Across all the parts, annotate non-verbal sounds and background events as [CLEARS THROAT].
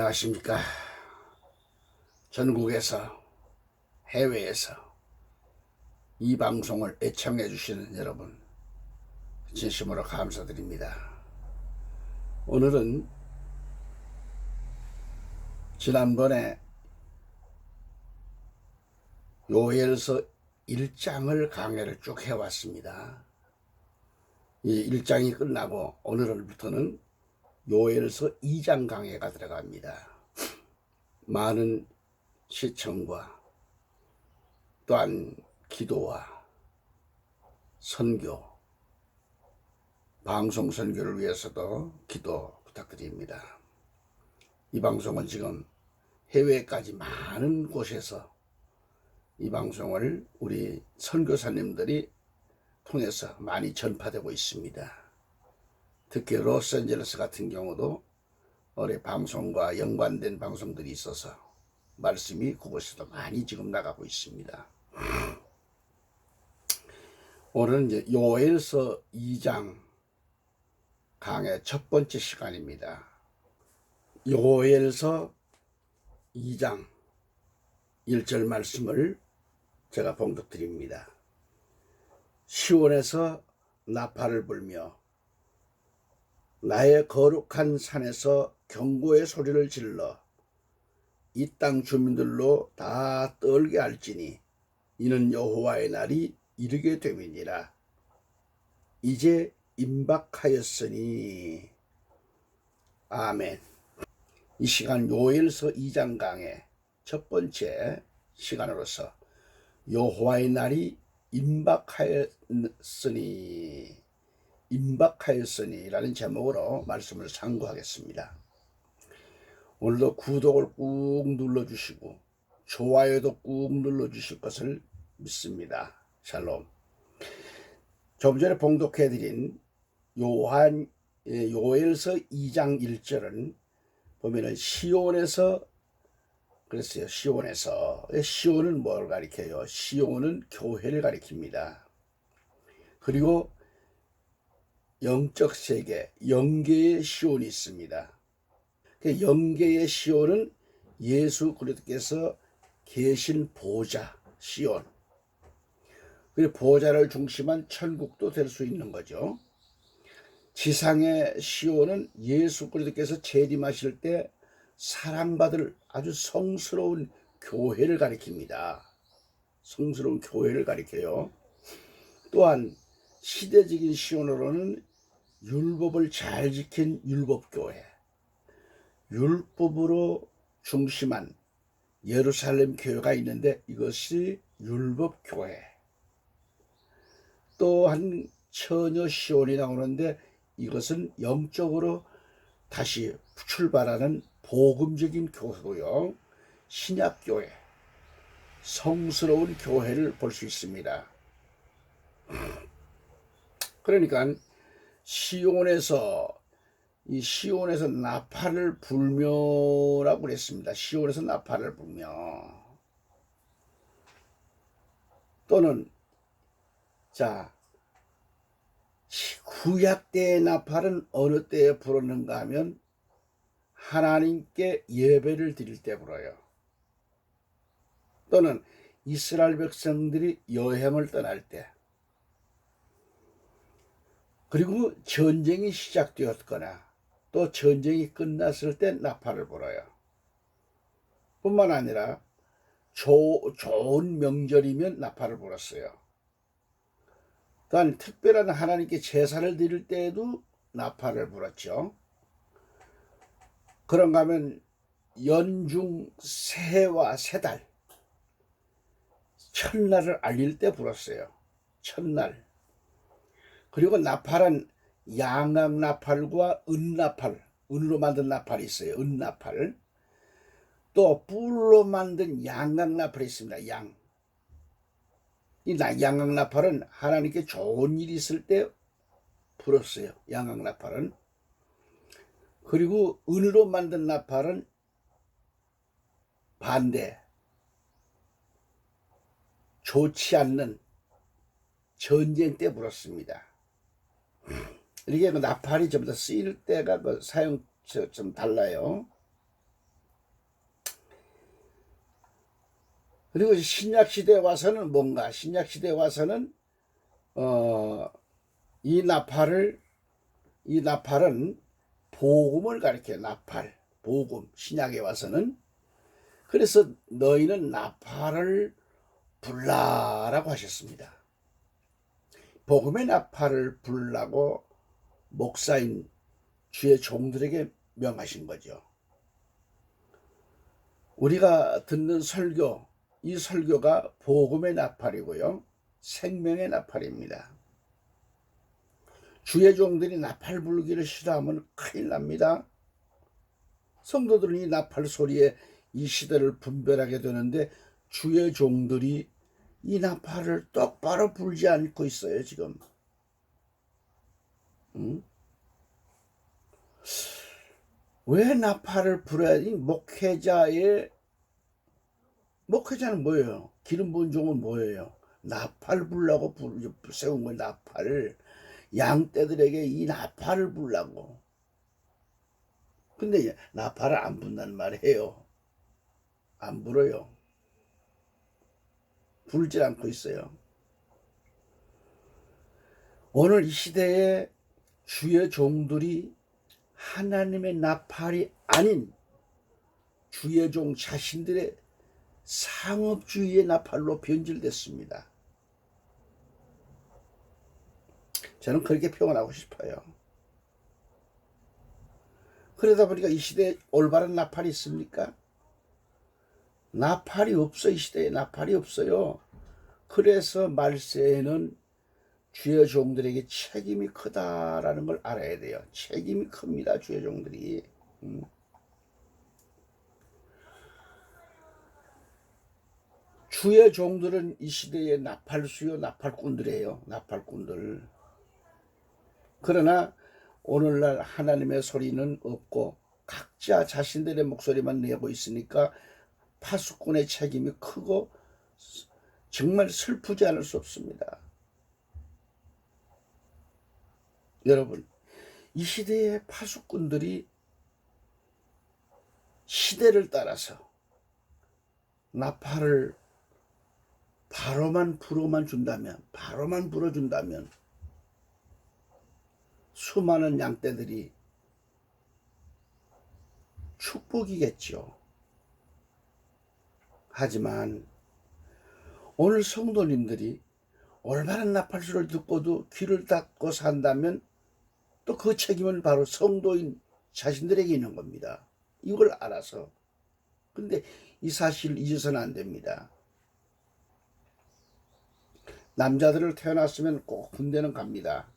안녕하십니까. 전국에서, 해외에서 이 방송을 애청해 주시는 여러분, 진심으로 감사드립니다. 오늘은 지난번에 요엘서 1장을 강해를 쭉 해왔습니다. 이 1장이 끝나고 오늘부터는 요엘서 2장 강해가 들어갑니다. 많은 시청과 또한 기도와 선교, 방송 선교를 위해서도 기도 부탁드립니다. 이 방송은 지금 해외까지 많은 곳에서 이 방송을 우리 선교사님들이 통해서 많이 전파되고 있습니다. 특히 로스앤젤레스 같은 경우도 올해 방송과 연관된 방송들이 있어서 말씀이 그곳에도 많이 지금 나가고 있습니다. [CLEARS THROAT] 오늘은 이제 요엘서 2장 강의 첫 번째 시간입니다. 요엘서 2장 1절 말씀을 제가 봉독 드립니다. 시온에서 나팔을 불며 나의 거룩한 산에서 경고의 소리를 질러 이 땅 주민들로 다 떨게 할지니 이는 여호와의 날이 이르게 됨이니라. 이제 임박하였으니 아멘. 이 시간 요엘서 2장 강의 첫 번째 시간으로서 여호와의 날이 임박하였으니 임박하였으니라는 제목으로 말씀을 상고하겠습니다. 오늘도 구독을 꾹 눌러주시고 좋아요도 꾹 눌러주실 것을 믿습니다. 샬롬. 좀 전에 봉독해드린 요한 예, 요엘서 2장 1절은 보면은 시온에서 그랬어요. 시온에서 시온은 뭘 가리켜요? 시온은 교회를 가리킵니다. 그리고 영적 세계, 영계의 시온이 있습니다. 그 영계의 시온은 예수 그리스도께서 계신 보좌, 시온. 그 보좌를 중심한 천국도 될 수 있는 거죠. 지상의 시온은 예수 그리스도께서 재림하실 때 사랑받을 아주 성스러운 교회를 가리킵니다. 성스러운 교회를 가리켜요. 또한 시대적인 시온으로는 율법을 잘 지킨 율법교회, 율법으로 중심한 예루살렘 교회가 있는데 이것이 율법교회. 또한 처녀 시온이 나오는데 이것은 영적으로 다시 출발하는 복음적인 교회고요. 신약교회, 성스러운 교회를 볼 수 있습니다. 그러니까 시온에서 이 시온에서 나팔을 불며라고 그랬습니다. 시온에서 나팔을 불며 또는 자 구약 때의 나팔은 어느 때에 불었는가 하면 하나님께 예배를 드릴 때 불어요. 또는 이스라엘 백성들이 여행을 떠날 때 그리고 전쟁이 시작되었거나 또 전쟁이 끝났을 때 나팔을 불어요. 뿐만 아니라 조, 좋은 명절이면 나팔을 불었어요. 또한 특별한 하나님께 제사를 드릴 때에도 나팔을 불었죠. 그런가 하면 연중 새와 새달 첫날을 알릴 때 불었어요. 첫날. 그리고 나팔은 양악 나팔과 은 나팔, 은으로 만든 나팔이 있어요. 은 나팔. 또 뿔로 만든 양악 나팔이 있습니다. 양. 이 양악 나팔은 하나님께 좋은 일이 있을 때 불었어요. 양악 나팔은. 그리고 은으로 만든 나팔은 반대. 좋지 않는 전쟁 때 불었습니다. 이게 그 나팔이 좀 더 쓰일 때가 그 사용 좀 달라요. 그리고 신약 시대에 와서는 뭔가 신약 시대에 와서는 어 이 나팔을 이 나팔은 복음을 가리켜 나팔 복음 신약에 와서는 그래서 너희는 나팔을 불라라고 하셨습니다. 복음의 나팔을 불라고 목사인 주의 종들에게 명하신 거죠. 우리가 듣는 설교, 이 설교가 복음의 나팔이고요. 생명의 나팔입니다. 주의 종들이 나팔 불기를 싫어하면 큰일 납니다. 성도들은 이 나팔 소리에 이 시대를 분별하게 되는데 주의 종들이 이 나팔을 똑바로 불지 않고 있어요, 지금. 응? 왜 나팔을 불어야지? 목회자의 목회자는 뭐예요? 기름 부은 종은 뭐예요? 나팔 불라고 불- 세운 거예요. 나팔을 양떼들에게 이 나팔을 불라고. 근데 나팔을 안 분다는 말이에요. 안 불어요. 불질 않고 있어요. 오늘 이 시대에 주의 종들이 하나님의 나팔이 아닌 주의 종 자신들의 상업주의의 나팔로 변질됐습니다. 저는 그렇게 표현하고 싶어요. 그러다 보니까 이 시대에 올바른 나팔이 있습니까? 나팔이 없어 이 시대에 나팔이 없어요. 그래서 말세에는 주의 종들에게 책임이 크다라는 걸 알아야 돼요. 책임이 큽니다. 주의 종들이. 음. 주의 종들은 이 시대의 나팔수요 나팔꾼들이에요. 나팔꾼들. 그러나 오늘날 하나님의 소리는 없고 각자 자신들의 목소리만 내고 있으니까 파수꾼의 책임이 크고 정말 슬프지 않을 수 없습니다. 여러분, 이 시대의 파수꾼들이 시대를 따라서 나팔을 바로만 불어만 준다면, 바로만 불어준다면, 수많은 양떼들이 축복이겠죠. 하지만 오늘 성도님들이 올바른 나팔수를 듣고도 귀를 닫고 산다면 또 그 책임은 바로 성도인 자신들에게 있는 겁니다. 이걸 알아서. 근데 이 사실을 잊어서는 안 됩니다. 남자들을 태어났으면 꼭 군대는 갑니다.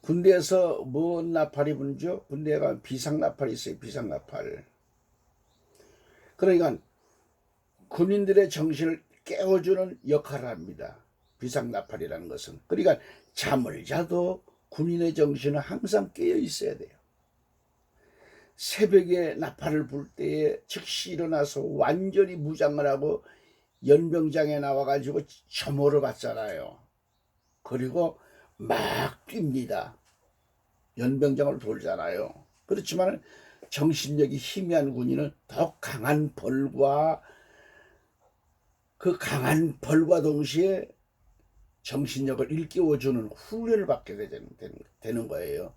군대에서 뭔 나팔이 분죠? 군대에 가면 비상나팔이 있어요. 비상나팔. 그러니까 군인들의 정신을 깨워주는 역할을 합니다. 비상나팔이라는 것은. 그러니까 잠을 자도 군인의 정신은 항상 깨어 있어야 돼요. 새벽에 나팔을 불 때에 즉시 일어나서 완전히 무장을 하고 연병장에 나와가지고 점호를 받잖아요. 그리고 막 뜁니다. 연병장을 돌잖아요. 그렇지만 정신력이 희미한 군인은 더 강한 벌과 그 강한 벌과 동시에 정신력을 일깨워주는 훈련을 받게 되는, 되는 거예요.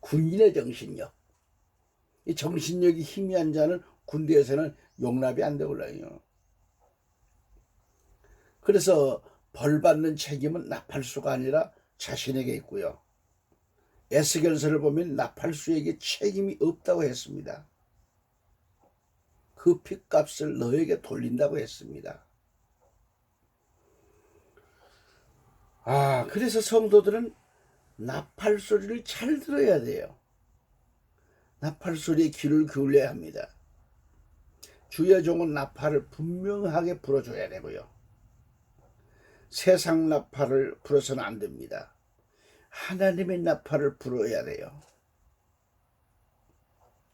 군인의 정신력. 이 정신력이 희미한 자는 군대에서는 용납이 안 되고요. 그래서 벌 받는 책임은 나팔수가 아니라 자신에게 있고요. 에스겔서를 보면 나팔수에게 책임이 없다고 했습니다. 그 핏값을 너에게 돌린다고 했습니다. 아, 그래서 성도들은 나팔 소리를 잘 들어야 돼요. 나팔 소리에 귀를 기울여야 합니다. 주의 종은 나팔을 분명하게 불어줘야 되고요. 세상 나팔을 불어서는 안 됩니다. 하나님의 나팔을 불어야 돼요.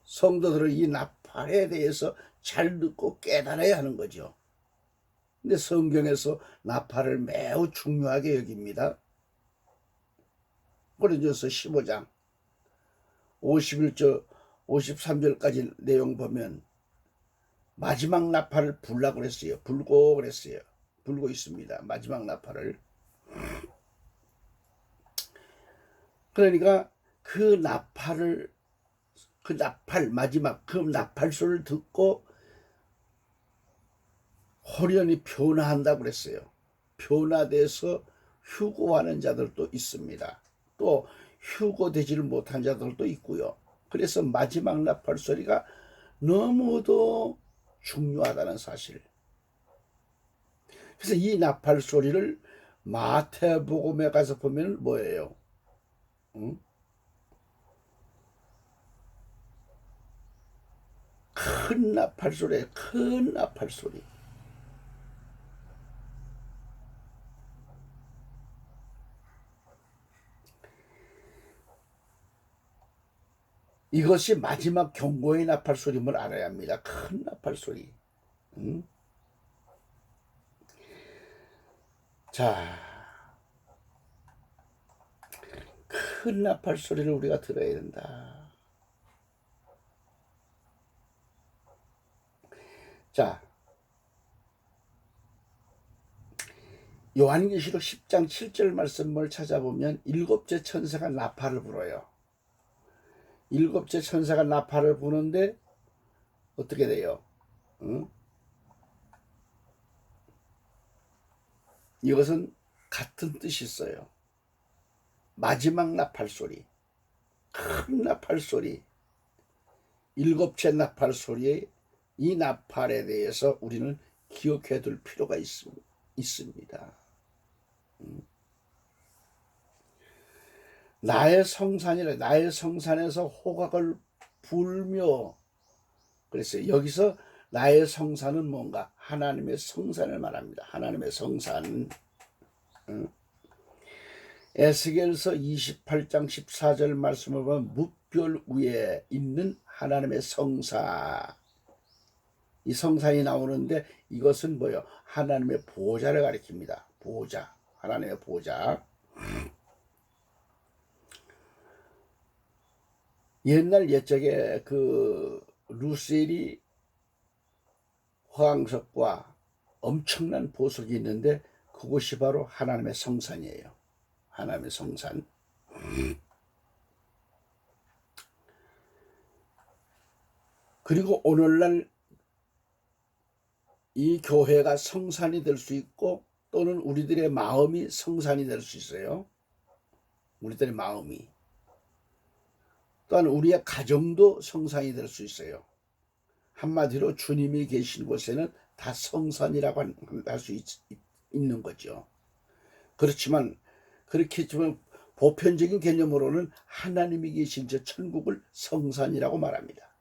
성도들은 이 나팔에 대해서 잘 듣고 깨달아야 하는 거죠. 근데 성경에서 나팔을 매우 중요하게 여깁니다. 고린도서 15장 51절 53절까지 내용 보면 마지막 나팔을 불라고 그랬어요. 불고 그랬어요. 불고 있습니다. 마지막 나팔을. 그러니까 그 나팔을 그 나팔 마지막 그 나팔 소리를 듣고 호련히 변화한다고 그랬어요. 변화돼서 휴고하는 자들도 있습니다. 또 휴고되지를 못한 자들도 있고요. 그래서 마지막 나팔 소리가 너무도 중요하다는 사실. 그래서 이 나팔 소리를 마태복음에 가서 보면 뭐예요? 응? 큰 나팔 소리, 큰 나팔 소리. 이것이 마지막 경고의 나팔 소리임을 알아야 합니다. 큰 나팔 소리. 응? 자, 큰 나팔 소리를 우리가 들어야 된다. 자, 요한계시록 10장 7절 말씀을 찾아보면 일곱째 천사가 나팔을 불어요. 일곱째 천사가 나팔을 부는데 어떻게 돼요? 응? 이것은 같은 뜻이 있어요. 마지막 나팔 소리, 큰 나팔 소리, 일곱째 나팔 소리의 이 나팔에 대해서 우리는 기억해 둘 필요가 있, 있습니다. 음. 나의 성산이라 나의 성산에서 호각을 불며 그랬어요. 여기서 나의 성산은 뭔가 하나님의 성산을 말합니다. 하나님의 성산. 응? 에스겔서 28장 14절 말씀을 보면 묵별 위에 있는 하나님의 성사. 이 성산이 나오는데 이것은 뭐요? 하나님의 보좌를 가리킵니다. 보좌. 하나님의 보좌. 옛날 옛적에 그 루셀이 화강석과 엄청난 보석이 있는데 그곳이 바로 하나님의 성산이에요. 하나님의 성산. 그리고 오늘날 이 교회가 성산이 될 수 있고 또는 우리들의 마음이 성산이 될 수 있어요. 우리들의 마음이. 또한 우리의 가정도 성산이 될 수 있어요. 한마디로 주님이 계신 곳에는 다 성산이라고 할 수 있는 거죠. 그렇지만 그렇게 했지만 보편적인 개념으로는 하나님이 계신 저 천국을 성산이라고 말합니다.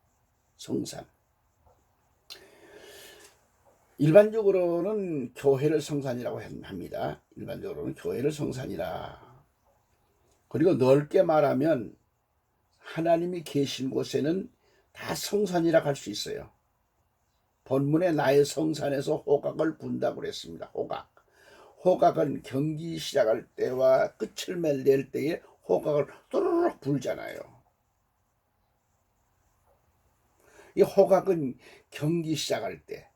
성산. 일반적으로는 교회를 성산이라고 합니다. 일반적으로는 교회를 성산이라. 그리고 넓게 말하면 하나님이 계신 곳에는 다 성산이라 할 수 있어요. 본문에 나의 성산에서 호각을 분다고 그랬습니다. 호각. 호각은 경기 시작할 때와 끝을 맺을 때에 호각을 또르륵 불잖아요. 이 호각은 경기 시작할 때.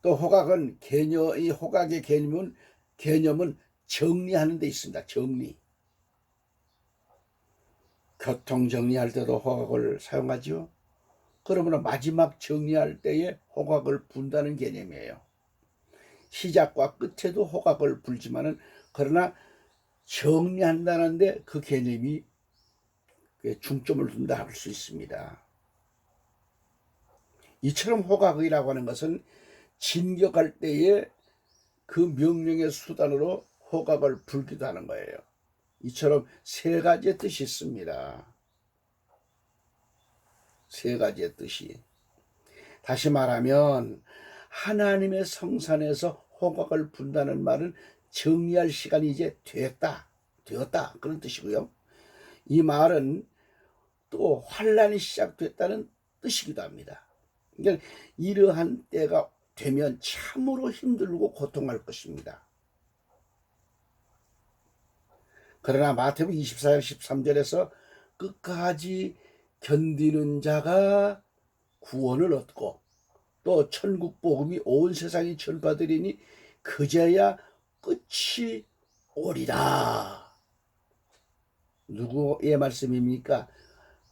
또 호각은 개념, 이 호각의 개념은, 개념은 정리하는 데 있습니다. 정리. 교통 정리할 때도 호각을 사용하지요. 그러면 마지막 정리할 때에 호각을 분다는 개념이에요. 시작과 끝에도 호각을 불지만은 그러나 정리한다는데 그 개념이 중점을 둔다 할 수 있습니다. 이처럼 호각이라고 하는 것은 진격할 때에 그 명령의 수단으로 호각을 불기도 하는 거예요. 이처럼 세 가지의 뜻이 있습니다. 세 가지의 뜻이. 다시 말하면 하나님의 성산에서 호각을 분다는 말은 정리할 시간이 이제 됐다. 되었다. 그런 뜻이고요. 이 말은 또 환란이 시작됐다는 뜻이기도 합니다. 그러니까 이러한 때가 되면 참으로 힘들고 고통할 것입니다. 그러나 마태복음 24장 13절에서 끝까지 견디는 자가 구원을 얻고 또 천국 복음이 온 세상에 전파되리니 그제야 끝이 오리라. 누구의 말씀입니까?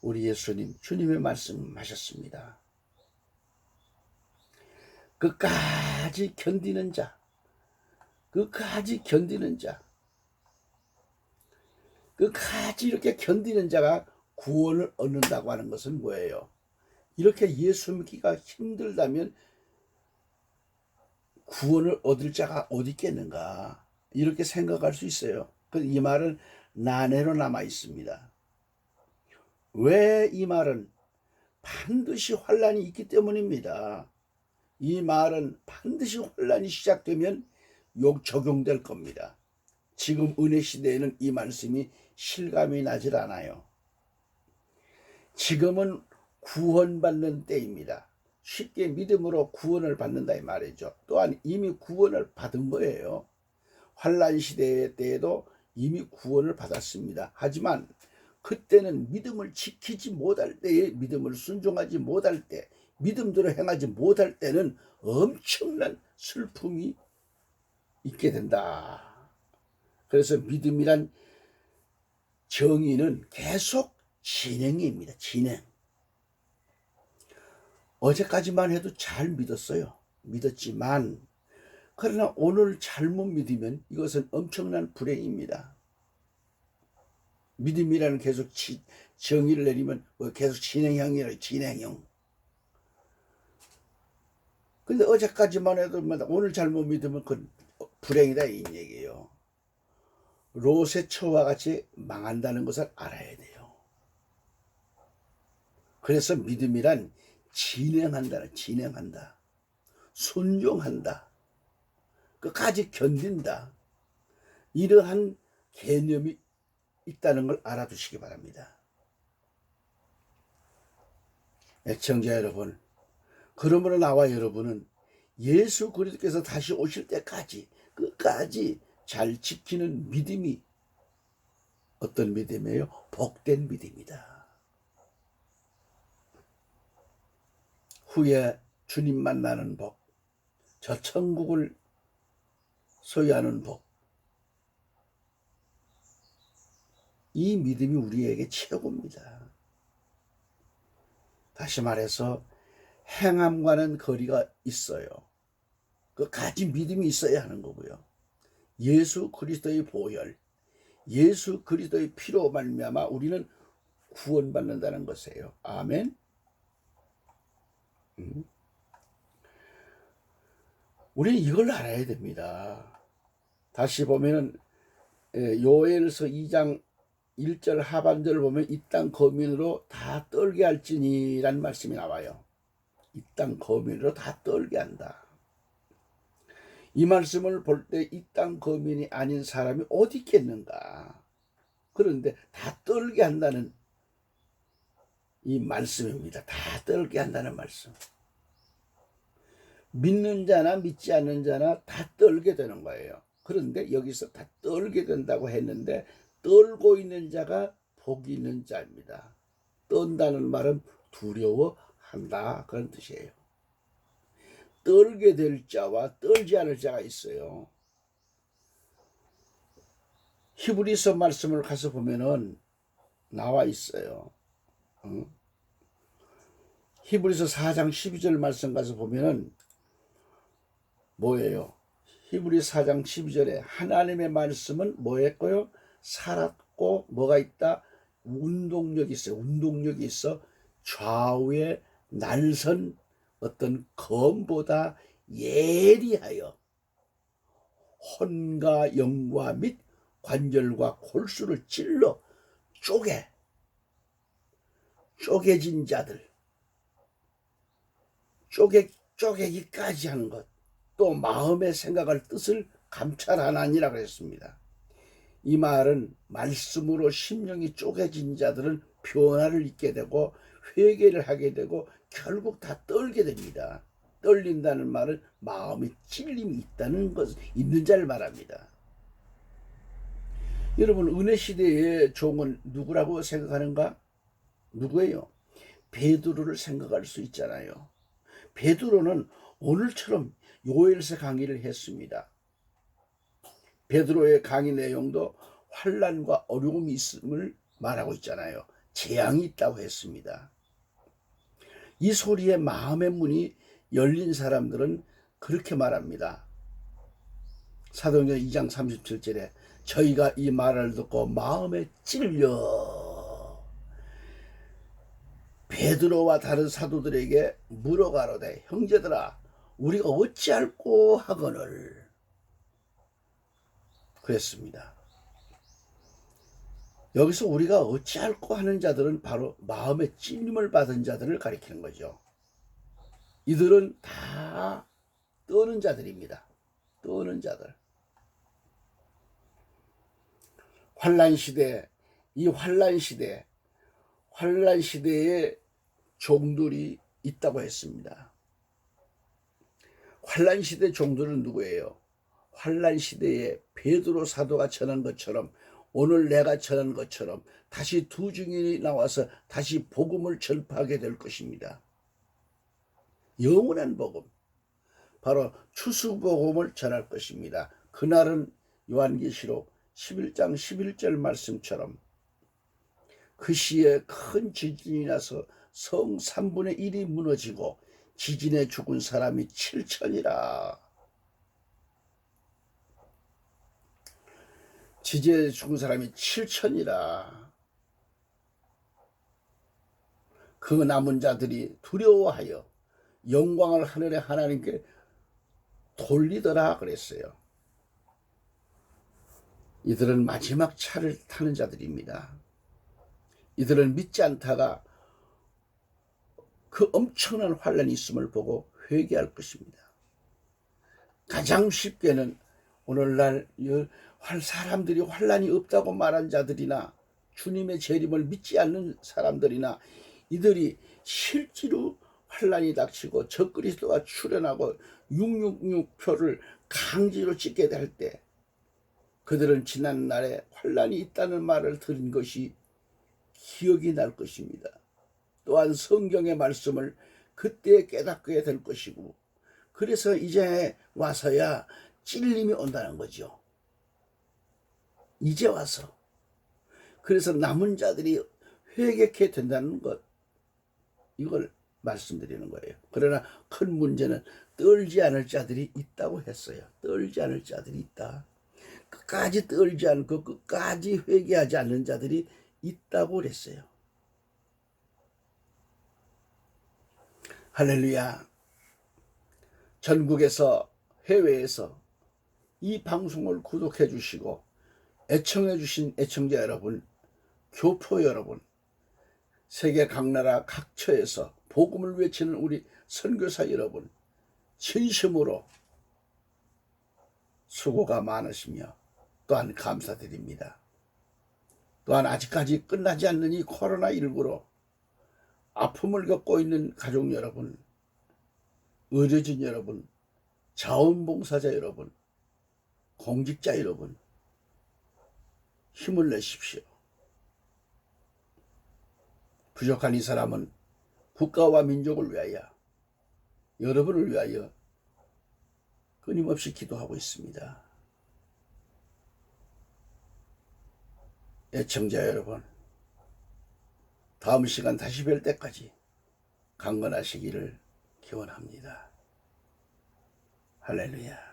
우리 예수님, 주님의 말씀하셨습니다. 끝까지 견디는 자, 끝까지 견디는 자, 끝까지 이렇게 견디는 자가 구원을 얻는다고 하는 것은 뭐예요? 이렇게 예수 믿기가 힘들다면 구원을 얻을 자가 어디 있겠는가? 이렇게 생각할 수 있어요. 그이 말은 난해로 남아 있습니다. 왜 이 말은 반드시 환란이 있기 때문입니다. 이 말은 반드시 혼란이 시작되면 욕 적용될 겁니다. 지금 은혜 시대에는 이 말씀이 실감이 나질 않아요. 지금은 구원받는 때입니다. 쉽게 믿음으로 구원을 받는다 이 말이죠. 또한 이미 구원을 받은 거예요. 환란 시대 때에도 이미 구원을 받았습니다. 하지만 그때는 믿음을 지키지 못할 때에 믿음을 순종하지 못할 때 믿음대로 행하지 못할 때는 엄청난 슬픔이 있게 된다. 그래서 믿음이란 정의는 계속 진행입니다. 진행. 어제까지만 해도 잘 믿었어요. 믿었지만 그러나 오늘 잘못 믿으면 이것은 엄청난 불행입니다. 믿음이라는 계속 지, 정의를 내리면 뭐 계속 진행형이라 진행형. 근데 어제까지만 해도 뭐 오늘 잘못 믿으면 그 불행이다 이 얘기예요. 롯의 처와 같이 망한다는 것을 알아야 돼요. 그래서 믿음이란 진행한다, 진행한다, 순종한다, 끝까지 견딘다. 이러한 개념이 있다는 걸 알아두시기 바랍니다. 애청자 여러분, 그러므로 나와 여러분은 예수 그리스도께서 다시 오실 때까지 끝까지 잘 지키는 믿음이 어떤 믿음이에요? 복된 믿음이다. 후에 주님 만나는 복, 저 천국을 소유하는 복. 이 믿음이 우리에게 최고입니다. 다시 말해서 행함과는 거리가 있어요. 그 가진 믿음이 있어야 하는 거고요. 예수 그리스도의 보혈, 예수 그리스도의 피로 말미암아 우리는 구원받는다는 것이에요. 아멘. 음. 우리는 이걸 알아야 됩니다. 다시 보면은 예, 요엘서 2장 1절 하반절을 보면 이 땅 거민으로 다 떨게 할지니라는 말씀이 나와요. 이 땅 거민으로 다 떨게 한다. 이 말씀을 볼 때 이 땅 거민이 아닌 사람이 어디 있겠는가? 그런데 다 떨게 한다는 이 말씀입니다. 다 떨게 한다는 말씀. 믿는 자나 믿지 않는 자나 다 떨게 되는 거예요. 그런데 여기서 다 떨게 된다고 했는데 떨고 있는 자가 복이 있는 자입니다. 떤다는 말은 두려워한다 그런 뜻이에요. 떨게 될 자와 떨지 않을 자가 있어요. 히브리서 말씀을 가서 보면은 나와 있어요. 응? 히브리서 4장 12절 말씀 가서 보면은 뭐예요? 히브리 4장 12절에 하나님의 말씀은 뭐였고요? 살았고 뭐가 있다? 운동력이 있어요. 운동력이 있어 좌우에 날선 어떤 검보다 예리하여 혼과 영과 및 관절과 골수를 찔러 쪼개 쪼개진 자들 쪼개 쪼개기까지 하는 것 또 마음의 생각을 뜻을 감찰하나니라 그랬습니다. 이 말은 말씀으로 심령이 쪼개진 자들은 변화를 잊게 되고 회개를 하게 되고 결국 다 떨게 됩니다. 떨린다는 말은 마음에 찔림이 있다는 것, 있는 자를 말합니다. 여러분, 은혜 시대의 종은 누구라고 생각하는가? 누구예요? 베드로를 생각할 수 있잖아요. 베드로는 오늘처럼 요엘서 강의를 했습니다. 베드로의 강의 내용도 환란과 어려움이 있음을 말하고 있잖아요. 재앙이 있다고 했습니다. 이 소리에 마음의 문이 열린 사람들은 그렇게 말합니다. 사도행전 2장 37절에 저희가 이 말을 듣고 마음에 찔려 베드로와 다른 사도들에게 물어가로되 형제들아 우리가 어찌할꼬 하거늘 그랬습니다. 여기서 우리가 어찌할꼬 하는 자들은 바로 마음의 찔림을 받은 자들을 가리키는 거죠. 이들은 다 떠는 자들입니다. 떠는 자들. 환란 시대, 이 환란 시대, 환란 시대에 종들이 있다고 했습니다. 환란 시대 종들은 누구예요? 환란 시대에 베드로 사도가 전한 것처럼 오늘 내가 전한 것처럼 다시 두 증인이 나와서 다시 복음을 전파하게 될 것입니다. 영원한 복음, 바로 추수 복음을 전할 것입니다. 그날은 요한계시록 11장 11절 말씀처럼 그 시에 큰 지진이 나서 성 3분의 1이 무너지고 지진에 죽은 사람이 7천이라. 지진에 죽은 사람이 7천이라. 그 남은 자들이 두려워하여 영광을 하늘의 하나님께 돌리더라 그랬어요. 이들은 마지막 차를 타는 자들입니다. 이들은 믿지 않다가 그 엄청난 환란이 있음을 보고 회개할 것입니다. 가장 쉽게는 오늘날 사람들이 환란이 없다고 말한 자들이나 주님의 재림을 믿지 않는 사람들이나 이들이 실제로 환란이 닥치고 적그리스도가 출현하고 666표를 강제로 찍게 될 때 그들은 지난 날에 환란이 있다는 말을 들은 것이 기억이 날 것입니다. 또한 성경의 말씀을 그때 깨닫게 될 것이고 그래서 이제 와서야 찔림이 온다는 거죠. 이제 와서 그래서 남은 자들이 회개케 된다는 것 이걸 말씀드리는 거예요. 그러나 큰 문제는 떨지 않을 자들이 있다고 했어요. 떨지 않을 자들이 있다. 끝까지 떨지 않고 끝까지 회개하지 않는 자들이 있다고 그랬어요. 할렐루야. 전국에서 해외에서 이 방송을 구독해 주시고 애청해 주신 애청자 여러분, 교포 여러분, 세계 각 나라 각처에서 복음을 외치는 우리 선교사 여러분, 진심으로 수고가 많으시며 또한 감사드립니다. 또한 아직까지 끝나지 않는 이 코로나19로 아픔을 겪고 있는 가족 여러분, 의료진 여러분, 자원봉사자 여러분, 공직자 여러분, 힘을 내십시오. 부족한 이 사람은 국가와 민족을 위하여, 여러분을 위하여 끊임없이 기도하고 있습니다. 애청자 여러분, 다음 시간 다시 뵐 때까지 강건하시기를 기원합니다. 할렐루야.